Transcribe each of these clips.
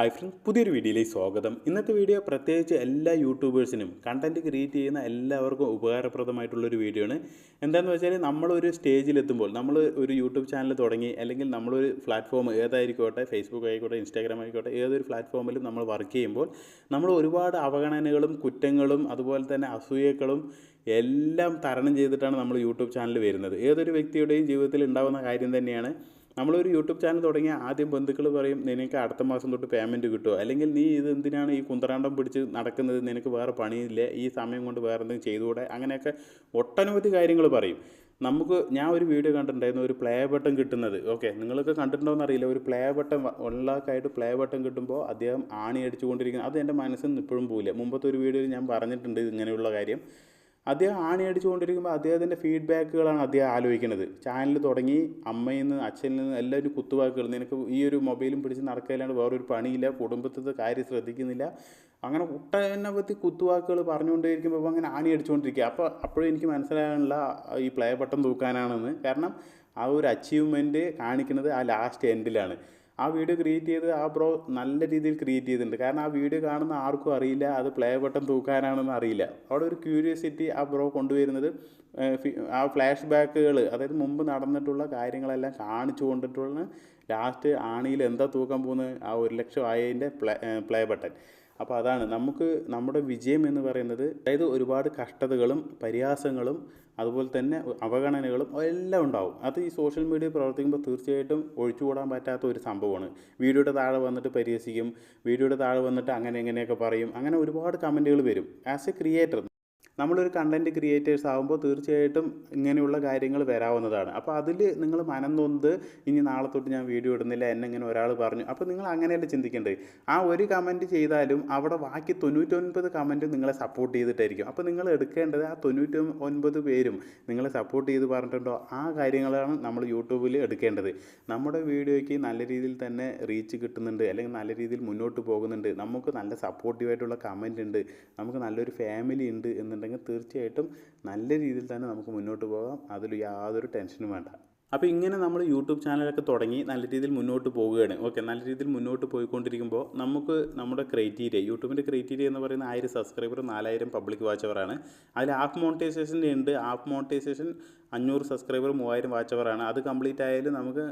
Hi front പുതിയൊരു വീഡിയോയിലേക്ക് സ്വാഗതം. ഇന്നത്തെ വീഡിയോ പ്രത്യേകിച്ച് എല്ലാ യൂട്യൂബേഴ്സിനും കണ്ടന്റ് ക്രിയേറ്റ് ചെയ്യുന്ന എല്ലാവർക്കും ഉപകാരപ്രദമായിട്ടുള്ളൊരു വീഡിയോ ആണ്. എന്താണെന്ന് വെച്ചാൽ നമ്മളൊരു സ്റ്റേജിലെത്തുമ്പോൾ നമ്മൾ ഒരു യൂട്യൂബ് ചാനൽ തുടങ്ങി അല്ലെങ്കിൽ നമ്മളൊരു പ്ലാറ്റ്ഫോം ഏതായിരിക്കോട്ടെ ഫേസ്ബുക്ക് ആയിക്കോട്ടെ ഇൻസ്റ്റാഗ്രാം ആയിക്കോട്ടെ ഏതൊരു പ്ലാറ്റ്ഫോമിലും നമ്മൾ വർക്ക് ചെയ്യുമ്പോൾ നമ്മൾ ഒരുപാട് അവഗണനകളും കുറ്റങ്ങളും അതുപോലെ തന്നെ അസൂയകളും എല്ലാം തരണം ചെയ്തിട്ടാണ് നമ്മൾ യൂട്യൂബ് ചാനൽ വരുന്നത്. ഏതൊരു വ്യക്തിയുടെയും ജീവിതത്തിൽ ഉണ്ടാകുന്ന കാര്യം തന്നെയാണ് നമ്മളൊരു യൂട്യൂബ് ചാനൽ തുടങ്ങിയ ആദ്യം ബന്ധുക്കൾ പറയും നിനക്ക് അടുത്ത മാസം തൊട്ട് പേയ്മെന്റ് കിട്ടുമോ അല്ലെങ്കിൽ നീ ഇത് എന്തിനാണ് ഈ കുന്തറാണ്ടം പിടിച്ച് നടക്കുന്നത്? നിനക്ക് വേറെ പണിയില്ല? ഈ സമയം കൊണ്ട് വേറെ എന്തെങ്കിലും ചെയ്തുകൂടെ? അങ്ങനെയൊക്കെ ഒട്ടനവധി കാര്യങ്ങൾ പറയും. നമുക്ക് ഞാൻ ഒരു വീഡിയോ കണ്ടിട്ടുണ്ടായിരുന്നു ഒരു പ്ലേ ബട്ടൺ കിട്ടുന്നത്. ഓക്കെ നിങ്ങളൊക്കെ കണ്ടിട്ടുണ്ടോയെന്ന് അറിയില്ല ഒരു പ്ലേ ബട്ടൺ ഒള്ളാക്കായിട്ട് പ്ലേ ബട്ടൺ കിട്ടുമ്പോൾ അദ്ദേഹം ആണി അടിച്ചുകൊണ്ടിരിക്കുന്നത് അത് എന്റെ മനസ്സിൽ നിന്ന് ഇപ്പോഴും പോവില്ല. മുമ്പത്തെ ഒരു വീഡിയോയിൽ ഞാൻ പറഞ്ഞിട്ടുണ്ട് ഇങ്ങനെയുള്ള കാര്യം. അദ്ദേഹം ആണി അടിച്ചുകൊണ്ടിരിക്കുമ്പോൾ അദ്ദേഹത്തിന്റെ ഫീഡ്ബാക്കുകളാണ് അദ്ദേഹം ആലോചിക്കുന്നത്. ചാനൽ തുടങ്ങി അമ്മയിൽ നിന്ന് അച്ഛനിൽ നിന്ന് എല്ലാവരും കുത്തുവാക്കുകൾ നിനക്ക് ഈ ഒരു മൊബൈലും പിടിച്ച് നടക്കയില്ലാണ്ട് വേറൊരു പണിയില്ല കുടുംബത്തിന്റെ കാര്യം ശ്രദ്ധിക്കുന്നില്ല. അങ്ങനെ ഒട്ടനവധി കുത്തുവാക്കുകൾ പറഞ്ഞുകൊണ്ടിരിക്കുമ്പോൾ അങ്ങനെ ആണി അടിച്ചുകൊണ്ടിരിക്കുക അപ്പോൾ അപ്പോഴും എനിക്ക് മനസ്സിലാകാനുള്ള ഈ പ്ലേ ബട്ടൺ തൂക്കാനാണെന്ന്. കാരണം ആ ഒരു അച്ചീവ്മെന്റ് കാണിക്കുന്നത് ആ ലാസ്റ്റ് എൻഡിലാണ് ആ വീഡിയോ ക്രിയേറ്റ് ചെയ്ത് ആ ബ്രോ നല്ല രീതിയിൽ ക്രിയേറ്റ് ചെയ്തിട്ടുണ്ട്. കാരണം ആ വീഡിയോ കാണുന്ന ആർക്കും അറിയില്ല അത് പ്ലേ ബട്ടൺ തൂക്കാനാണെന്ന് അറിയില്ല. അവിടെ ഒരു ക്യൂരിയോസിറ്റി ആ ബ്രോ കൊണ്ടുവരുന്നത് ആ ഫ്ലാഷ് ബാക്കുകൾ അതായത് മുമ്പ് നടന്നിട്ടുള്ള കാര്യങ്ങളെല്ലാം കാണിച്ചു കൊണ്ടിട്ടുള്ള ലാസ്റ്റ് ആണിയിൽ എന്താ തൂക്കാൻ പോകുന്നത്? ആ ഒരു ലക്ഷം ആയതിന്റെ പ്ലേ പ്ലേ ബട്ടൺ അപ്പോൾ അതാണ് നമുക്ക് നമ്മുടെ വിജയം എന്ന് പറയുന്നത് അതായത് ഒരുപാട് കഷ്ടതകളും പരിഹാസങ്ങളും അതുപോലെ തന്നെ അവഗണനകളും എല്ലാം ഉണ്ടാവും. അത് ഈ സോഷ്യൽ മീഡിയ പ്രവർത്തിക്കുമ്പോൾ തീർച്ചയായിട്ടും ഒഴിച്ചുകൂടാൻ പറ്റാത്ത ഒരു സംഭവമാണ്. വീഡിയോയുടെ താഴെ വന്നിട്ട് പരിഹസിക്കും വീഡിയോയുടെ താഴെ വന്നിട്ട് അങ്ങനെ എങ്ങനെയൊക്കെ പറയും. അങ്ങനെ ഒരുപാട് കമന്റുകൾ വരും. ആസ് എ ക്രിയേറ്റർ നമ്മളൊരു കണ്ടന്റ് ക്രിയേറ്റേഴ്സ് ആകുമ്പോൾ തീർച്ചയായിട്ടും ഇങ്ങനെയുള്ള കാര്യങ്ങൾ വരാവുന്നതാണ്. അപ്പോൾ അതിൽ നിങ്ങൾ മനം നൊന്ത് ഇനി നാളെ തൊട്ട് ഞാൻ വീഡിയോ ഇടുന്നില്ല എന്നെ ഇങ്ങനെ ഒരാൾ പറഞ്ഞു. അപ്പോൾ നിങ്ങൾ അങ്ങനെയല്ല ചിന്തിക്കേണ്ടത്? ആ ഒരു കമന്റ് ചെയ്താലും അവിടെ ബാക്കി തൊണ്ണൂറ്റൊൻപത് കമന്റ് നിങ്ങളെ സപ്പോർട്ട് ചെയ്തിട്ടായിരിക്കും. അപ്പോൾ നിങ്ങൾ എടുക്കേണ്ടത് ആ തൊണ്ണൂറ്റി ഒൻപത് പേരും നിങ്ങളെ സപ്പോർട്ട് ചെയ്ത് പറഞ്ഞിട്ടുണ്ടോ? ആ കാര്യങ്ങളാണ് നമ്മൾ യൂട്യൂബിൽ എടുക്കേണ്ടത്. നമ്മുടെ വീഡിയോയ്ക്ക് നല്ല രീതിയിൽ തന്നെ റീച്ച് കിട്ടുന്നുണ്ട് അല്ലെങ്കിൽ നല്ല രീതിയിൽ മുന്നോട്ട് പോകുന്നുണ്ട്. നമുക്ക് നല്ല സപ്പോർട്ടീവായിട്ടുള്ള കമന്റ് ഉണ്ട്. നമുക്ക് നല്ലൊരു ഫാമിലി ഉണ്ട് എന്നുണ്ടെങ്കിൽ തീർച്ചയായിട്ടും നല്ല രീതിയിൽ തന്നെ നമുക്ക് മുന്നോട്ട് പോകാം. അതിൽ യാതൊരു ടെൻഷനും വേണ്ട. അപ്പോൾ ഇങ്ങനെ നമ്മൾ യൂട്യൂബ് ചാനലൊക്കെ തുടങ്ങി നല്ല രീതിയിൽ മുന്നോട്ട് പോവുകയാണ്. ഓക്കെ നല്ല രീതിയിൽ മുന്നോട്ട് പോയിക്കൊണ്ടിരിക്കുമ്പോൾ നമുക്ക് നമ്മുടെ ക്രൈറ്റീരിയ യൂട്യൂബിന്റെ ക്രൈറ്റീരിയ എന്ന് പറയുന്ന ആയിരം സബ്സ്ക്രൈബർ നാലായിരം പബ്ലിക് വാച്ചവറാണ് അതിൽ ആപ്പ് മോണിറ്റൈസേഷന്റെ ഉണ്ട്. ആപ്പ് മോണിറ്റൈസേഷൻ അഞ്ഞൂറ് സബ്സ്ക്രൈബർ മൂവായിരം വാച്ചവറാണ്. അത് കംപ്ലീറ്റ് ആയാലും നമുക്ക്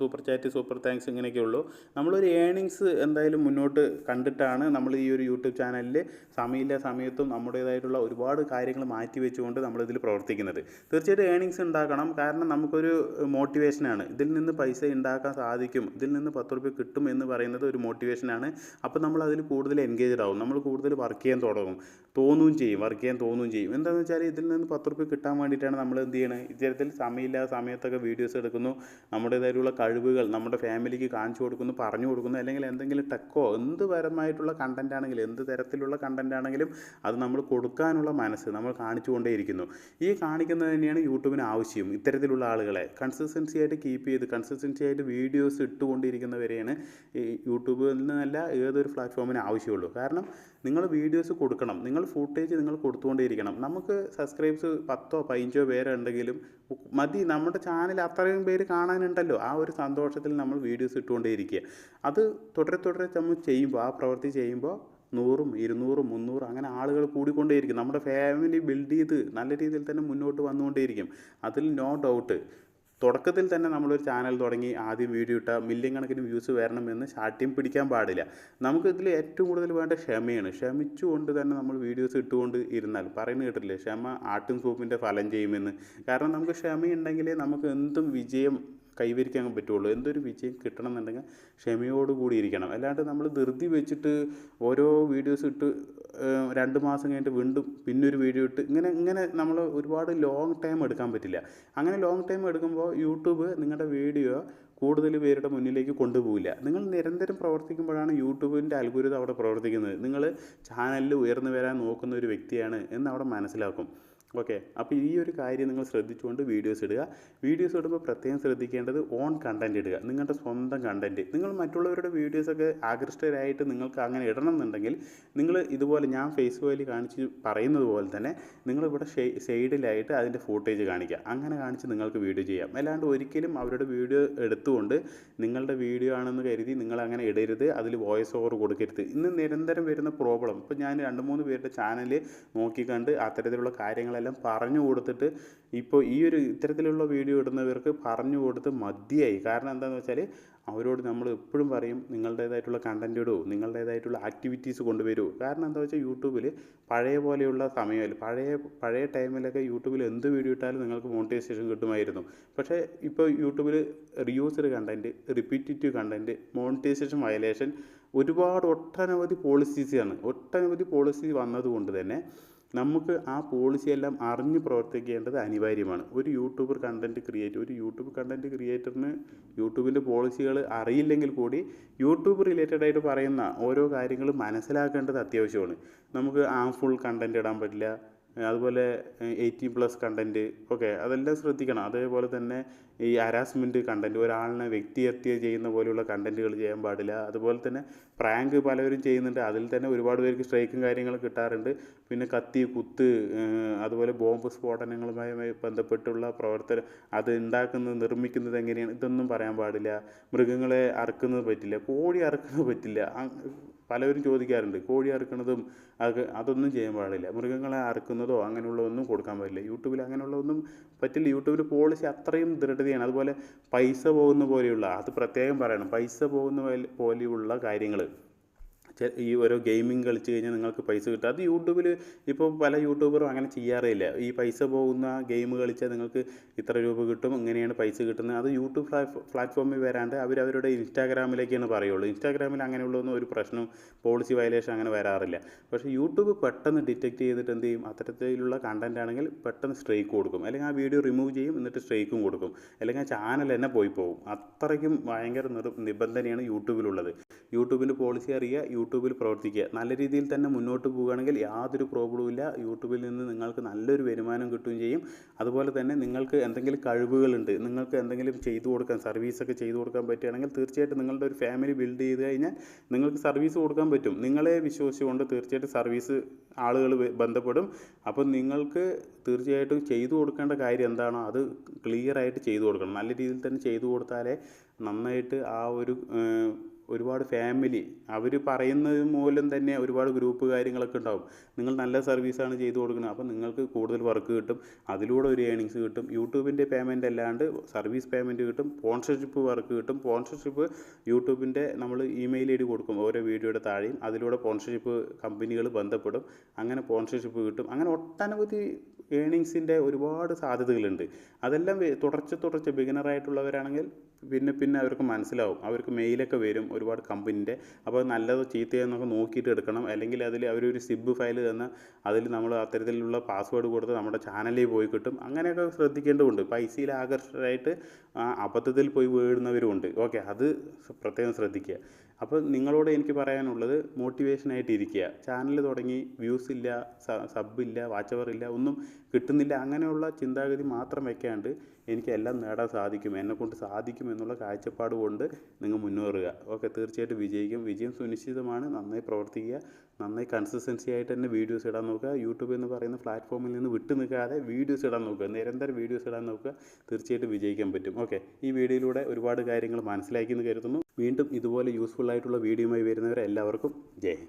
സൂപ്പർ ചാറ്റ് സൂപ്പർ താങ്ക്സ് ഇങ്ങനെയൊക്കെ ഉള്ളൂ. നമ്മളൊരു ഏണിങ്സ് എന്തായാലും മുന്നോട്ട് കണ്ടിട്ടാണ് നമ്മൾ ഈ ഒരു യൂട്യൂബ് ചാനലിൽ സമയമില്ല സമയത്തും നമ്മുടേതായിട്ടുള്ള ഒരുപാട് കാര്യങ്ങൾ മാറ്റി വെച്ചുകൊണ്ട് നമ്മളിതിൽ പ്രവർത്തിക്കുന്നത്. തീർച്ചയായിട്ടും ഏണിങ്സ് ഉണ്ടാക്കണം. കാരണം നമുക്കൊരു മോട്ടിവേഷനാണ്. ഇതിൽ നിന്ന് പൈസ ഉണ്ടാക്കാൻ സാധിക്കും. ഇതിൽ നിന്ന് പത്ത് റുപ്യ കിട്ടും എന്ന് പറയുന്നത് ഒരു മോട്ടിവേഷനാണ്. അപ്പോൾ നമ്മൾ അതിൽ കൂടുതൽ എൻഗേജ്ഡ് ആവും. നമ്മൾ കൂടുതൽ വർക്ക് ചെയ്യാൻ തുടങ്ങും. തോന്നുകയും ചെയ്യും വർക്ക് ചെയ്യാൻ തോന്നുകയും ചെയ്യും. എന്താണെന്ന് വെച്ചാൽ ഇതിൽ നിന്ന് പത്ത് റുപ്യ കിട്ടാൻ വേണ്ടിയിട്ടാണ് നമ്മൾ എന്ത് ചെയ്യണത് ഇത്തരത്തിൽ സമയമില്ലാത്ത സമയത്തൊക്കെ വീഡിയോസ് എടുക്കുന്നു. നമ്മുടേതായിട്ടുള്ള കഴിവുകൾ നമ്മുടെ ഫാമിലിക്ക് കാണിച്ചു കൊടുക്കുന്നു പറഞ്ഞു കൊടുക്കുന്നു അല്ലെങ്കിൽ എന്തെങ്കിലും ടെക്കോ എന്ത് പരമായിട്ടുള്ള കണ്ടന്റ് ആണെങ്കിലും എന്ത് തരത്തിലുള്ള കണ്ടന്റ് ആണെങ്കിലും അത് നമ്മൾ കൊടുക്കാനുള്ള മനസ്സ് നമ്മൾ കാണിച്ചുകൊണ്ടേയിരിക്കുന്നു. ഈ കാണിക്കുന്നത് തന്നെയാണ് യൂട്യൂബിന് ആവശ്യം ഇത്തരത്തിലുള്ള ആളുകളെ. കൺസിസ്റ്റൻസി ആയിട്ട് കീപ്പ് ചെയ്ത് കൺസിസ്റ്റൻസി ആയിട്ട് വീഡിയോസ് ഇട്ടുകൊണ്ടിരിക്കുന്നവരെയാണ് യൂട്യൂബിൽ നിന്നല്ല ഏതൊരു പ്ലാറ്റ്ഫോമിന് ആവശ്യമുള്ളൂ. കാരണം നിങ്ങൾ വീഡിയോസ് കൊടുക്കണം. നിങ്ങൾ ഫുട്ടേജ് നിങ്ങൾ കൊടുത്തുകൊണ്ടേയിരിക്കണം. നമുക്ക് സബ്സ്ക്രൈബ്സ് പത്തോ പതിനഞ്ചോ പേരുണ്ടെങ്കിലും മതി. നമ്മുടെ ചാനൽ അത്രയും പേര് കാണാനുണ്ടല്ലോ. ആ ഒരു സന്തോഷത്തിൽ നമ്മൾ വീഡിയോസ് ഇട്ടുകൊണ്ടേയിരിക്കുക. അത് തുടരെ തുടരെ നമ്മൾ ചെയ്യുമ്പോൾ ആ പ്രവൃത്തി ചെയ്യുമ്പോൾ നൂറും ഇരുന്നൂറും മുന്നൂറും അങ്ങനെ ആളുകൾ കൂടിക്കൊണ്ടേയിരിക്കും. നമ്മുടെ ഫാമിലി ബിൽഡ് ചെയ്ത് നല്ല രീതിയിൽ തന്നെ മുന്നോട്ട് വന്നുകൊണ്ടേയിരിക്കും. അതിൽ നോ ഡൗട്ട് തുടക്കത്തിൽ തന്നെ നമ്മളൊരു ചാനൽ തുടങ്ങി ആദ്യം വീഡിയോ ഇട്ട മില്യൺ കണക്കിന് വ്യൂസ് വരണമെന്ന് ശാഠ്യം പിടിക്കാൻ പാടില്ല. നമുക്ക് ഇതിൽ ഏറ്റവും കൂടുതൽ വേണ്ട ക്ഷമയാണ്. ക്ഷമിച്ചുകൊണ്ട് തന്നെ നമ്മൾ വീഡിയോസ് ഇട്ടുകൊണ്ട് ഇരുന്നാൽ പറയുന്നത് കേട്ടില്ലേ ക്ഷമ ആട്ടും സൂപ്പിന്റെ ഫലം ചെയ്യുമെന്ന്. കാരണം നമുക്ക് ക്ഷമയുണ്ടെങ്കിലേ നമുക്ക് എന്തും വിജയം കൈവരിക്കാൻ പറ്റുള്ളൂ. എന്തൊരു വിജയം കിട്ടണം എന്നുണ്ടെങ്കിൽ ക്ഷമയോടുകൂടി ഇരിക്കണം. അല്ലാണ്ട് നമ്മൾ ധൃതി വെച്ചിട്ട് ഓരോ വീഡിയോസ് ഇട്ട് രണ്ട് മാസം കഴിഞ്ഞിട്ട് വീണ്ടും പിന്നൊരു വീഡിയോ ഇട്ട് ഇങ്ങനെ ഇങ്ങനെ നമ്മൾ ഒരുപാട് ലോങ് ടൈം എടുക്കാൻ പറ്റില്ല. അങ്ങനെ ലോങ് ടൈം എടുക്കുമ്പോൾ യൂട്യൂബ് നിങ്ങളുടെ വീഡിയോ കൂടുതൽ പേരുടെ മുന്നിലേക്ക് കൊണ്ടുപോകില്ല നിങ്ങൾ നിരന്തരം പ്രവർത്തിക്കുമ്പോഴാണ് യൂട്യൂബിന്റെ അൽഗുരുതം അവിടെ പ്രവർത്തിക്കുന്നത്. നിങ്ങൾ ചാനലിൽ ഉയർന്നു വരാൻ നോക്കുന്ന ഒരു വ്യക്തിയാണ് എന്ന് അവിടെ മനസ്സിലാക്കും. ഓക്കെ. അപ്പോൾ ഈ ഒരു കാര്യം നിങ്ങൾ ശ്രദ്ധിച്ചുകൊണ്ട് വീഡിയോസ് ഇടുക. വീഡിയോസ് ഇടുമ്പോൾ പ്രത്യേകം ശ്രദ്ധിക്കേണ്ടത് ഓൺ കണ്ടന്റ് ഇടുക. നിങ്ങളുടെ സ്വന്തം കണ്ടന്റ് നിങ്ങൾ മറ്റുള്ളവരുടെ വീഡിയോസൊക്കെ ആകൃഷ്ടരായിട്ട് നിങ്ങൾക്ക് അങ്ങനെ ഇടണം എന്നുണ്ടെങ്കിൽ നിങ്ങൾ ഇതുപോലെ ഞാൻ ഫേസ്ബുക്കിൽ കാണിച്ച് പറയുന്നത് പോലെ തന്നെ നിങ്ങളിവിടെ സൈഡിലായിട്ട് അതിന്റെ ഫൂട്ടേജ് കാണിക്കുക. അങ്ങനെ കാണിച്ച് നിങ്ങൾക്ക് വീഡിയോ ചെയ്യാം. അല്ലാണ്ട് ഒരിക്കലും അവരുടെ വീഡിയോ എടുത്തുകൊണ്ട് നിങ്ങളുടെ വീഡിയോ ആണെന്ന് കരുതി നിങ്ങൾ അങ്ങനെ ഇടരുത്. അതിൽ വോയിസ് ഓവർ കൊടുക്കരുത്. ഇന്ന് നിരന്തരം വരുന്ന പ്രോബ്ലം ഇപ്പോൾ ഞാൻ രണ്ട് മൂന്ന് പേരുടെ ചാനൽ നോക്കിക്കണ്ട് അത്തരത്തിലുള്ള കാര്യങ്ങളെല്ലാം പറഞ്ഞു കൊടുത്തിട്ട് ഇപ്പോൾ ഈ ഒരു ഇത്തരത്തിലുള്ള വീഡിയോ ഇടുന്നവർക്ക് പറഞ്ഞു കൊടുത്ത് മതിയായി. കാരണം എന്താണെന്ന് വെച്ചാൽ അവരോട് നമ്മൾ എപ്പോഴും പറയും നിങ്ങളുടേതായിട്ടുള്ള കണ്ടന്റ് ഇടൂ നിങ്ങളുടേതായിട്ടുള്ള ആക്ടിവിറ്റീസ് കൊണ്ടുവരൂ. കാരണം എന്താ വെച്ചാൽ യൂട്യൂബിൽ പഴയ പോലെയുള്ള സമയമല്ല പഴയ പഴയ ടൈമിലൊക്കെ യൂട്യൂബിൽ എന്ത് വീഡിയോ ഇട്ടാലും നിങ്ങൾക്ക് മോണിറ്റൈസേഷൻ കിട്ടുമായിരുന്നു. പക്ഷേ ഇപ്പോൾ യൂട്യൂബിൽ reused content repetitive content monetization violation ഒരുപാട് ഒട്ടനവധി പോളിസീസാണ് ഒട്ടനവധി പോളിസി വന്നതുകൊണ്ട് തന്നെ നമുക്ക് ആ പോളിസിയെല്ലാം അറിഞ്ഞ് പ്രവർത്തിക്കേണ്ടത് അനിവാര്യമാണ്. ഒരു യൂട്യൂബർ കണ്ടന്റ് ക്രിയേറ്റ് ഒരു യൂട്യൂബ് കണ്ടന്റ് ക്രിയേറ്ററിന് യൂട്യൂബിന്റെ പോളിസികൾ അറിയില്ലെങ്കിൽ കൂടി യൂട്യൂബ് റിലേറ്റഡ് ആയിട്ട് പറയുന്ന ഓരോ കാര്യങ്ങളും മനസ്സിലാക്കേണ്ടത് അത്യാവശ്യമാണ്. നമുക്ക് ആ ഫുൾ കണ്ടന്റ് ഇടാൻ പറ്റില്ല. അതുപോലെ എയ്റ്റീൻ പ്ലസ് കണ്ടന്റ് ഓക്കെ അതെല്ലാം ശ്രദ്ധിക്കണം. അതേപോലെ തന്നെ ഈ ഹരാസ്മെന്റ് കണ്ടന്റ് ഒരാളിനെ വ്യക്തിഹത്യ ചെയ്യുന്ന പോലെയുള്ള കണ്ടന്റുകൾ ചെയ്യാൻ പാടില്ല. അതുപോലെ തന്നെ പ്രാങ്ക് പലവരും ചെയ്യുന്നുണ്ട്. അതിൽ തന്നെ ഒരുപാട് പേർക്ക് സ്ട്രൈക്കും കാര്യങ്ങളും കിട്ടാറുണ്ട്. പിന്നെ കത്തി കുത്ത് അതുപോലെ ബോംബ് സ്ഫോടനങ്ങളുമായി ബന്ധപ്പെട്ടുള്ള പ്രവർത്തനം അത് ഉണ്ടാക്കുന്നത് നിർമ്മിക്കുന്നത് എങ്ങനെയാണ്? ഇതൊന്നും പറയാൻ പാടില്ല. മൃഗങ്ങളെ അറുക്കുന്നത് പറ്റില്ല. കോഴി അറുക്കുന്നത് പറ്റില്ല. പലവരും ചോദിക്കാറുണ്ട് കോഴി അറുക്കുന്നതും അത് അതൊന്നും ചെയ്യാൻ പാടില്ല മൃഗങ്ങളെ അറുക്കുന്നതോ അങ്ങനെയുള്ളതൊന്നും കൊടുക്കാൻ പറ്റില്ല യൂട്യൂബിൽ അങ്ങനെയുള്ളതൊന്നും പറ്റില്ല. യൂട്യൂബിൽ പോളിസി അത്രയും ദൃഢതയാണ്. അതുപോലെ പൈസ പോകുന്ന പോലെയുള്ള അത് പ്രത്യേകം പറയണം പൈസ പോകുന്ന പോലെയുള്ള കാര്യങ്ങൾ ഈ ഓരോ ഗെയിമിംഗ് കളിച്ച് കഴിഞ്ഞാൽ നിങ്ങൾക്ക് പൈസ കിട്ടും. അത് യൂട്യൂബിൽ ഇപ്പോൾ പല യൂട്യൂബറും അങ്ങനെ ചെയ്യാറില്ല. ഈ പൈസ പോകുന്ന ഗെയിം കളിച്ചാൽ നിങ്ങൾക്ക് ഇത്ര രൂപ കിട്ടും ഇങ്ങനെയാണ് പൈസ കിട്ടുന്നത്. അത് യൂട്യൂബ് പ്ലാറ്റ്ഫോമിൽ വരാണ്ട് അവർ അവരുടെ ഇൻസ്റ്റാഗ്രാമിലേക്കാണ് പറയുള്ളൂ. ഇൻസ്റ്റാഗ്രാമിൽ അങ്ങനെയുള്ളൊന്നും ഒരു പ്രശ്നം പോളിസി വയലേഷൻ അങ്ങനെ വരാറില്ല. പക്ഷേ യൂട്യൂബ് പെട്ടെന്ന് ഡിറ്റക്റ്റ് ചെയ്തിട്ട് എന്ത് ചെയ്യും? അത്തരത്തിലുള്ള കണ്ടന്റ് ആണെങ്കിൽ പെട്ടെന്ന് സ്ട്രൈക്ക് കൊടുക്കും. അല്ലെങ്കിൽ ആ വീഡിയോ റിമൂവ് ചെയ്യും എന്നിട്ട് സ്ട്രൈക്കും കൊടുക്കും. അല്ലെങ്കിൽ ആ ചാനൽ തന്നെ പോയി പോകും. അത്രയ്ക്കും ഭയങ്കര നിർ നിബന്ധനയാണ് യൂട്യൂബിലുള്ളത്. യൂട്യൂബിന്റെ പോളിസി അറിയുക യൂട്യൂബിൽ പ്രവർത്തിക്കുക. നല്ല രീതിയിൽ തന്നെ മുന്നോട്ട് പോവുകയാണെങ്കിൽ യാതൊരു പ്രോബ്ലവും ഇല്ല. യൂട്യൂബിൽ നിന്ന് നിങ്ങൾക്ക് നല്ലൊരു വരുമാനം കിട്ടുകയും ചെയ്യും. അതുപോലെ തന്നെ നിങ്ങൾക്ക് എന്തെങ്കിലും കഴിവുകളുണ്ട് നിങ്ങൾക്ക് എന്തെങ്കിലും ചെയ്തു കൊടുക്കാൻ സർവീസൊക്കെ ചെയ്തു കൊടുക്കാൻ പറ്റുകയാണെങ്കിൽ തീർച്ചയായിട്ടും നിങ്ങളുടെ ഒരു ഫാമിലി ബിൽഡ് ചെയ്ത് കഴിഞ്ഞാൽ നിങ്ങൾക്ക് സർവീസ് കൊടുക്കാൻ പറ്റും. നിങ്ങളെ വിശ്വസിച്ചുകൊണ്ട് തീർച്ചയായിട്ടും സർവീസ് ആളുകൾ ബന്ധപ്പെടും. അപ്പം നിങ്ങൾക്ക് തീർച്ചയായിട്ടും ചെയ്തു കൊടുക്കേണ്ട കാര്യം എന്താണോ അത് ക്ലിയർ ആയിട്ട് ചെയ്തു കൊടുക്കണം. നല്ല രീതിയിൽ തന്നെ ചെയ്തു കൊടുത്താലേ നന്നായിട്ട് ആ ഒരു ഒരുപാട് ഫാമിലി അവർ പറയുന്നത് മൂലം തന്നെ ഒരുപാട് ഗ്രൂപ്പ് കാര്യങ്ങളൊക്കെ ഉണ്ടാവും. നിങ്ങൾ നല്ല സർവീസാണ് ചെയ്തു കൊടുക്കുന്നത്. അപ്പോൾ നിങ്ങൾക്ക് കൂടുതൽ വർക്ക് കിട്ടും. അതിലൂടെ ഒരു ഏണിങ്സ് കിട്ടും. യൂട്യൂബിന്റെ പേയ്മെന്റ് അല്ലാണ്ട് സർവീസ് പേയ്മെന്റ് കിട്ടും. സ്പോൺസർഷിപ്പ് വർക്ക് കിട്ടും. സ്പോൺസർഷിപ്പ് യൂട്യൂബിന്റെ നമ്മൾ ഇമെയിൽ ഐ ഡി കൊടുക്കും. ഓരോ വീഡിയോയുടെ താഴെയും. അതിലൂടെ സ്പോൺസർഷിപ്പ് കമ്പനികൾ ബന്ധപ്പെടും. അങ്ങനെ സ്പോൺസർഷിപ്പ് കിട്ടും. അങ്ങനെ ഒട്ടനവധി ഏണിങ്സിന്റെ ഒരുപാട് സാധ്യതകളുണ്ട്. അതെല്ലാം തുടർച്ച തുടർച്ച ബിഗിനറായിട്ടുള്ളവരാണെങ്കിൽ പിന്നെ പിന്നെ അവർക്ക് മനസ്സിലാവും. അവർക്ക് മെയിലൊക്കെ വരും ഒരുപാട് കമ്പനീന്റെ അപ്പോൾ നല്ലത് ചീത്തയെന്നൊക്കെ നോക്കിയിട്ട് എടുക്കണം. അല്ലെങ്കിൽ അതിൽ അവരൊരു സിബ് ഫയൽ തന്ന അതിൽ നമ്മൾ അത്തരത്തിലുള്ള പാസ്വേഡ് കൊടുത്ത് നമ്മുടെ ചാനലിൽ പോയി കിട്ടും. അങ്ങനെയൊക്കെ ശ്രദ്ധിക്കേണ്ടതുണ്ട്. പൈസയിൽ ആകർഷകരായിട്ട് അബദ്ധത്തിൽ പോയി വീഴുന്നവരുമുണ്ട്. ഓക്കെ അത് പ്രത്യേകം ശ്രദ്ധിക്കുക. അപ്പോൾ നിങ്ങളോട് എനിക്ക് പറയാനുള്ളത് മോട്ടിവേഷനായിട്ട് ഇരിക്കുക. ചാനൽ തുടങ്ങി വ്യൂസ് ഇല്ല സബ് ഇല്ല വാച്ച് അവർ ഇല്ല ഒന്നും കിട്ടുന്നില്ല അങ്ങനെയുള്ള ചിന്താഗതി മാത്രം വെക്കാണ്ട് എനിക്ക് എല്ലാം നേടാൻ സാധിക്കും. എന്നെക്കൊണ്ട് സാധിക്കും എന്നുള്ള കാഴ്ചപ്പാട് കൊണ്ട് നിങ്ങൾ മുന്നേറുക. ഓക്കെ തീർച്ചയായിട്ടും വിജയിക്കും. വിജയം സുനിശ്ചിതമാണ്. നന്നായി പ്രവർത്തിക്കുക. നന്നായി കൺസിസ്റ്റൻസി ആയിട്ട് തന്നെ വീഡിയോസ് ഇടാൻ നോക്കുക. യൂട്യൂബ് എന്ന് പറയുന്ന പ്ലാറ്റ്ഫോമിൽ നിന്ന് വിട്ടു നിൽക്കാതെ വീഡിയോസ് ഇടാൻ നോക്കുക. നിരന്തരം വീഡിയോസ് ഇടാൻ നോക്കുക. തീർച്ചയായിട്ടും വിജയിക്കാൻ പറ്റും. ഓക്കെ ഈ വീഡിയോയിലൂടെ ഒരുപാട് കാര്യങ്ങൾ മനസ്സിലാക്കി എന്ന് കരുതുന്നു. വീണ്ടും ഇതുപോലെ യൂസ്ഫുൾ ആയിട്ടുള്ള വീഡിയോയുമായി വരുന്നവരെ എല്ലാവർക്കും ജയ്